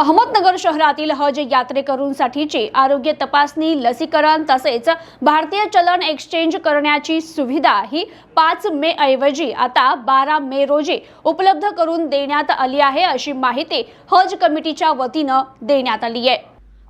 अहमदनगर शहरातील हज यात्रेकरूंसाठीची आरोग्य तपासणी लसीकरण तसेच भारतीय चलन एक्सचेंज करण्याची सुविधा ही पाच मे ऐवजी आता बारा मे रोजी उपलब्ध करून देण्यात आली आहे अशी माहिती हज कमिटीच्या वतीनं देण्यात आली आहे.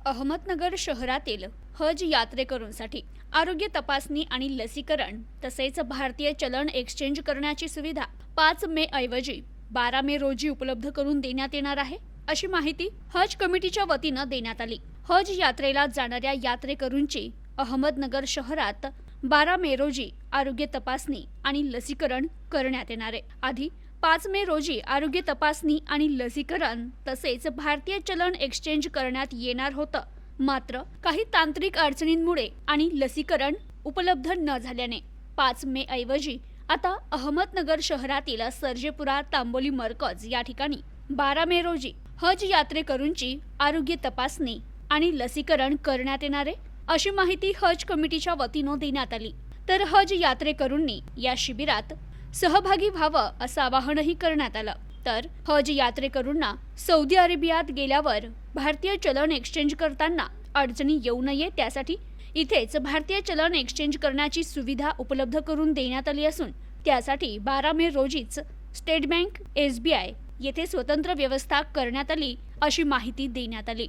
अहमदनगर शहरातील हज यात्रेकरूंसाठी आरोग्य तपासणी आणि लसीकरण तसेच भारतीय चलन एक्सचेंज करण्याची सुविधा पाच मे ऐवजी बारा मे रोजी उपलब्ध करून देण्यात येणार आहे. अशी माहिती हज कमिटीच्या वतीनं देण्यात आली. हज यात्रेला जाणाऱ्या यात्रेकरूंची अहमदनगर शहरात बारा मे रोजी आरोग्य तपासणी आणि लसीकरण करण्यात येणार आहे. आधी पाच मे रोजी आरोग्य तपासणी आणि लसीकरण तसेच भारतीय चलन एक्सचेंज करण्यात येणार होतं. मात्र काही तांत्रिक अडचणींमुळे आणि लसीकरण उपलब्ध न झाल्याने पाच मे ऐवजी आता अहमदनगर शहरातील सर्जेपुरा तांबोली मरकज या ठिकाणी बारा मे रोजी हज यात्रेकरूंची आरोग्य तपासणी आणि लसीकरण करण्यात येणार आहे अशी माहिती हज कमिटीच्या वतीनं देण्यात आली. तर हज यात्रेकरूंनी या शिबिरात सहभागी व्हावं असं आवाहनही करण्यात आलं. तर हज यात्रेकरूंना सौदी अरेबियात गेल्यावर भारतीय चलन एक्सचेंज करताना अडचणी येऊ नये त्यासाठी इथेच भारतीय चलन एक्सचेंज करण्याची सुविधा उपलब्ध करून देण्यात आली असून त्यासाठी बारा May रोजीच State Bank S B I येथे स्वतंत्र व्यवस्था करण्यात आली अशी माहिती देण्यात आली.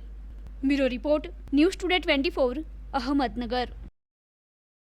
Bureau report news today twenty four Ahmednagar.